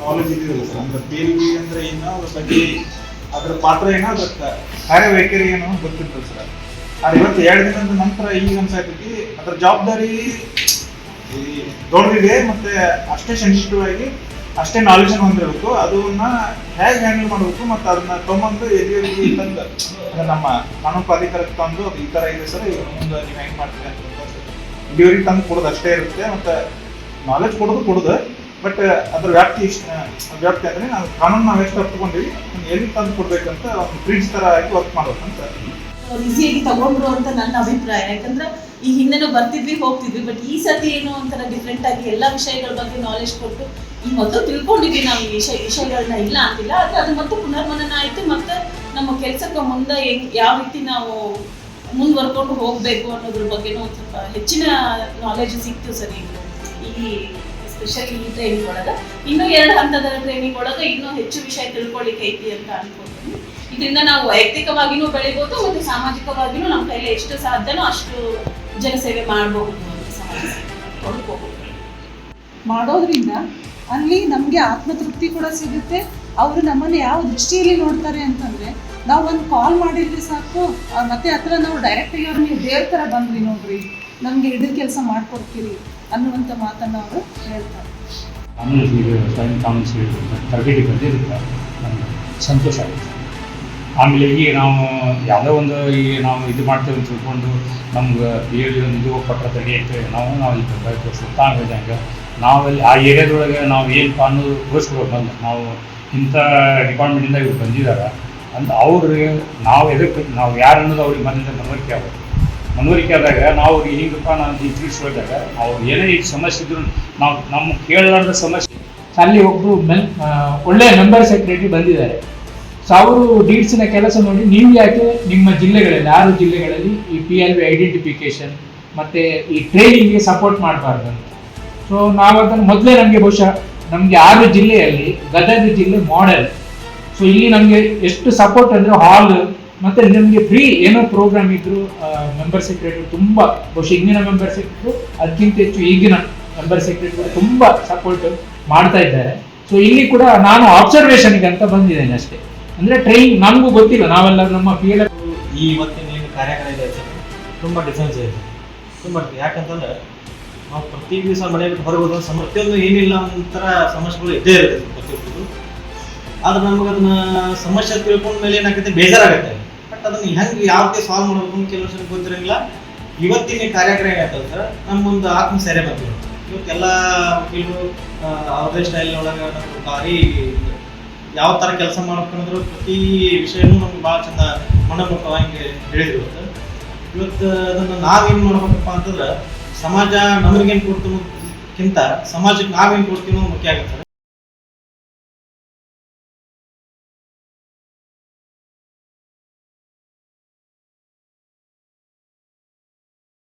Knowledge ಇದಿರಲ್ಲ sir ಅಂದ್ರೆ B ಅಂದ್ರೆ ಏನು ಅದ್ರ ಬಗ್ಗೆ ಅದ್ರ ಪಾತ್ರ ಏನೋ ಅದ್ರ ಕಾರ್ಯವೈಖರಿ ಏನೋ ಗೊತ್ತಿರ್ತದೆ ಸರ್ ಆದ್ರೆ ಇವತ್ತು ಎರಡು ದಿನದ ನಂತರ ಈಗ ಅನ್ಸಾಯ್ತೈತಿ, ಅದ್ರ ಜವಾಬ್ದಾರಿ ದೊಡ್ಡದಿದೆ ಮತ್ತೆ ಅಷ್ಟೇ ಸೆನ್ಸಿಟಿವ್ ಆಗಿ ಅಷ್ಟೇ ನಾಲೆಜ್ ಹೊಂದಿರಬೇಕು. ಅದನ್ನ ಹೇಗೆ ಹ್ಯಾಂಡಲ್ ಮಾಡಬೇಕು ಮತ್ತೆ ಅದನ್ನ ತಗೊಂಡು ಎಲ್ಲಿ ತಂದು ನಮ್ಮ ಕಾನೂನು ಪ್ರಾಧಿಕಾರಕ್ಕೆ ತಂದು ಅದು ಈ ತರ ಇದೆ ಸರ್ ಇವ್ರ ಮುಂದೆ ನೀವು ಹೆಂಗ್ ಮಾಡ್ತೀರಿ ಅಂತ ಇಲ್ಲಿವರೆಗೆ ತಂದು ಕೊಡೋದು ಅಷ್ಟೇ ಇರುತ್ತೆ, ಮತ್ತೆ ನಾಲೆಜ್ ಕೊಡೋದು ಕೊಡೋದು. ಬಟ್ ಅದ್ರ ವ್ಯಾಪ್ತಿ ಇಷ್ಟ ವ್ಯಾಪ್ತಿ ಅಂದ್ರೆ ನಾವು ಕಾನೂನು ನಾವು ಎಷ್ಟು ತಗೊಂಡಿವಿ ಎಲ್ಲಿ ತಂದು ಕೊಡ್ಬೇಕಂತ ಒಂದು ಬ್ರಿಡ್ಜ್ ತರ ಆಗಿ ವರ್ಕ್ ಮಾಡ್ಬೇಕಂತ ಈಸಿಯಾಗಿ ತಗೊಂಡ್ರು ಅಂತ ನನ್ನ ಅಭಿಪ್ರಾಯ. ಯಾಕಂದ್ರೆ ಈ ಹಿಂದೆನೂ ಬರ್ತಿದ್ವಿ, ಹೋಗ್ತಿದ್ವಿ ಬಟ್ ಈ ಸತಿ ಏನೋ ಒಂಥರ ಡಿಫ್ರೆಂಟ್ ಆಗಿ ಎಲ್ಲ ವಿಷಯಗಳ ಬಗ್ಗೆ ನಾಲೆಜ್ ಕೊಟ್ಟು ಈ ಮೊದಲು ತಿಳ್ಕೊಂಡಿದ್ವಿ ನಾವು ಈ ವಿಷಯ ವಿಷಯಗಳನ್ನ ಇಲ್ಲ ಅಂತಿಲ್ಲ. ಆದ್ರೆ ಅದು ಮತ್ತೆ ಪುನರ್ಮನನ ಆಯ್ತು, ಮತ್ತೆ ನಮ್ಮ ಕೆಲಸಕ್ಕೆ ಮುಂದೆ ಯಾವ ರೀತಿ ನಾವು ಮುಂದುವರ್ಕೊಂಡು ಹೋಗ್ಬೇಕು ಅನ್ನೋದ್ರ ಬಗ್ಗೆನೂ ಸ್ವಲ್ಪ ಹೆಚ್ಚಿನ ನಾಲೆಜ್ ಸಿಕ್ತು ಸರಿ ಈ ಸ್ಪೆಷಲಿ ಈ ಟ್ರೈನಿಂಗ್ ಒಳಗೆ. ಇನ್ನೂ ಎರಡು ಹಂತದ ಟ್ರೈನಿಂಗ್ ಒಳಗೆ ಇನ್ನೂ ಹೆಚ್ಚು ವಿಷಯ ತಿಳ್ಕೊಳ್ಳಿಕ್ಕೆ ಐತಿ ಅಂತ ಅನ್ಕೊಳ್ತೀನಿ ಇದರಿಂದ ನಾವು ವೈಯಕ್ತಿಕವಾಗಿನೂ ಬೆಳಿಬೋದು ಮತ್ತು ಸಾಮಾಜಿಕವಾಗಿನೂ ನಮ್ಮ ಕೈಲಿ ಎಷ್ಟು ಸಾಧ್ಯನೋ ಅಷ್ಟು ಜನಸೇವೆ ಮಾಡಬಹುದು ಹೋಗ್ಬೋದು. ಮಾಡೋದ್ರಿಂದ ಅಲ್ಲಿ ನಮಗೆ ಆತ್ಮತೃಪ್ತಿ ಕೂಡ ಸಿಗುತ್ತೆ. ಅವರು ನಮ್ಮನ್ನು ಯಾವ ದೃಷ್ಟಿಯಲ್ಲಿ ನೋಡ್ತಾರೆ ಅಂತಂದ್ರೆ, ನಾವು ಒಂದು ಕಾಲ್ ಮಾಡಿದ್ರೆ ಸಾಕು ಮತ್ತೆ ಹತ್ರ ನಾವು ಡೈರೆಕ್ಟಾಗಿ ಅವ್ರು ನೀವು ದೇವ್ರ ಥರ ಬಂದ್ರಿ ನೋಡ್ರಿ. ನಮಗೆ ಹಿಡಿದ ಕೆಲಸ ಮಾಡ್ಕೊಡ್ತೀರಿ ಅನ್ನುವಂಥ ಮಾತನ್ನು ಅವರು ಹೇಳ್ತಾರೆ. ನಮ್ಗೆ ಸಂತೋಷ ಆಗುತ್ತೆ. ಆಮೇಲೆ ಈಗ ನಾವು ಯಾವುದೋ ಒಂದು ಈಗ ನಾವು ಇದು ಮಾಡ್ತೇವೆ ಅಂತ ತಿಳ್ಕೊಂಡು ನಮ್ಗೆ ಎಲ್ ಒಂದು ಇದು ಕೊಟ್ಟರೆ ತಡಿ ಅಂತೇಳಿ ನಾವು ನಾವು ಈಗ ಬೈಕ್ ಸುತ್ತಾ ಹೇಳಿದಂಗೆ ನಾವಲ್ಲಿ ಆ ಏರಿಯಾದೊಳಗೆ ನಾವು ಏನು ಅನ್ನೋದು ತೋರಿಸ್ಕೊಡ್ಬೇಕು ಬಂದು ನಾವು ಇಂಥ ಡಿಪಾರ್ಟ್ಮೆಂಟಿಂದ ಇವ್ರು ಬಂದಿದ್ದಾರೆ. ಅಂತ ಅವ್ರಿಗೆ ನಾವು ಎದಕ್ಕೆ, ನಾವು ಯಾರು ಅನ್ನೋದು ಅವ್ರಿಗೆ ಮನೆಯಿಂದ ಮನವರಿಕೆ ಆಗುತ್ತೆ ಮನವರಿಕೆ ಆದಾಗ ನಾವು ಅವ್ರಿಗೆ ಹಿಂಗಪ್ಪ ನಾನು ಹಿಂಗೆ ತಿಳಿಸಿ ಹೇಳಿದಾಗ ಅವ್ರು ಏನೇ ಈಗ ಸಮಸ್ಯೆ ಇದ್ರು ನಾವು ನಮ್ಮ ಕೇಳಲಾರ್ದ ಸಮಸ್ಯೆ. ಅಲ್ಲಿ ಒಬ್ಬರು ಮೆನ್ ಒಳ್ಳೆಯ ಮೆಂಬರ್ ಸೆಕ್ರೆಟರಿ ಬಂದಿದ್ದಾರೆ. ಸೊ ಅವರು ಡೀಡ್ಸಿನ ಕೆಲಸ ನೋಡಿ, ನೀವು ಯಾಕೆ ನಿಮ್ಮ ಜಿಲ್ಲೆಗಳಲ್ಲಿ, ಆರು ಜಿಲ್ಲೆಗಳಲ್ಲಿ ಈ ಪಿ ಎಲ್ ವಿ ಐಡೆಂಟಿಫಿಕೇಶನ್ ಮತ್ತು ಈ ಟ್ರೈನಿಂಗ್ಗೆ ಸಪೋರ್ಟ್ ಮಾಡಬಾರ್ದು ಅಂತ. ಸೊ ನಾವು ಅದನ್ನು ಮೊದಲೇ ನಮಗೆ ಬಹುಶಃ, ನಮಗೆ ಆರು ಜಿಲ್ಲೆಯಲ್ಲಿ ಗದಗ ಜಿಲ್ಲೆ ಮಾಡೆಲ್ ಸೊ ಇಲ್ಲಿ ನಮಗೆ ಎಷ್ಟು ಸಪೋರ್ಟ್ ಅಂದರೆ ಹಾಲ್ ಮತ್ತು ನಿಮಗೆ ಫ್ರೀ ಏನೋ ಪ್ರೋಗ್ರಾಮ್ ಇದ್ರು ಮೆಂಬರ್ ಸೆಕ್ರೆಟರಿ ತುಂಬ, ಬಹುಶಃ ಹಿಂದಿನ ಮೆಂಬರ್ ಸೆಕ್ರೆಟರಿ ಅದಕ್ಕಿಂತ ಹೆಚ್ಚು ಈಗಿನ ಮೆಂಬರ್ ಸೆಕ್ರೆಟರಿ ತುಂಬ ಸಪೋರ್ಟ್ ಮಾಡ್ತಾ ಇದ್ದಾರೆ. ಸೊ ಇಲ್ಲಿ ಕೂಡ ನಾನು ಅಬ್ಸರ್ವೇಷನ್ಗೆ ಅಂತ ಬಂದಿದ್ದೇನೆ ಅಷ್ಟೇ. ಅಂದ್ರೆ ಟ್ರೈನ್ ನಮಗೂ ಗೊತ್ತಿಲ್ಲ ನಾವೆಲ್ಲ ನಮ್ಮ ಫೀಲ್ ಈ ಇವತ್ತಿನ ಏನು ಕಾರ್ಯಕ್ರಮ ಇದೆ ತುಂಬಾ ಡಿಫ್ರೆನ್ಸ್ ಇದೆ. ತುಂಬ ಯಾಕಂತಂದ್ರೆ, ನಾವು ಪ್ರತಿ ದಿವಸ ಮನೆ ಬಿಟ್ಟು ಹೊರಗೆ ಸಮಸ್ಯೆಯೊಂದು ಏನಿಲ್ಲ ಒಂಥರ ಸಮಸ್ಯೆಗಳು ಇದ್ದೇ ಇರುತ್ತೆ ಆದ್ರೆ ನಮ್ಗೆ ಅದನ್ನ ಸಮಸ್ಯೆ ತಿಳ್ಕೊಂಡ ಮೇಲೆ ಏನಾಗುತ್ತೆ, ಬೇಜಾರಾಗುತ್ತೆ. ಅದನ್ನ ಹೆಂಗೆ ಯಾವ ರೀತಿ ಸಾಲ್ವ್ ಮಾಡಬೇಕು ಅಂತ ಕೆಲವು ಗೊತ್ತಿರಂಗಿಲ್ಲ. ಇವತ್ತಿನ ಕಾರ್ಯಕ್ರಮ ಏನಾಗ್ತದೆ ನಮ್ಗೊಂದು ಆತ್ಮ ಸೆರೆ ಬಂದಿದೆ ಇವತ್ತೆಲ್ಲ ವಕೀಲರು ಅವ್ರದೇ ಸ್ಟೈಲ್ ಒಳಗ ನಮ್ಗೆ ಭಾರಿ ಯಾವ ಥರ ಕೆಲಸ ಮಾಡ್ಕೊಂಡ್ರು ಪ್ರತಿ ವಿಷಯನೂ ನಮ್ಗೆ ಭಾಳ ಚಂದ ಮನಮುಖವಾಗಿ ಹೇಳಿದ್ರು ಇವತ್ತು ಇವತ್ತು ಅದನ್ನು ನಾವೇನು ಮಾಡ್ಬೇಕಪ್ಪ ಅಂತಂದ್ರೆ, ಸಮಾಜ ನಮಗೇನು ಕೊಡ್ತೀನೋಕ್ಕಿಂತ ಸಮಾಜಕ್ಕೆ ನಾವೇನು ಕೊಡ್ತೀನೋ ಮುಖ್ಯ ಆಗುತ್ತೆ.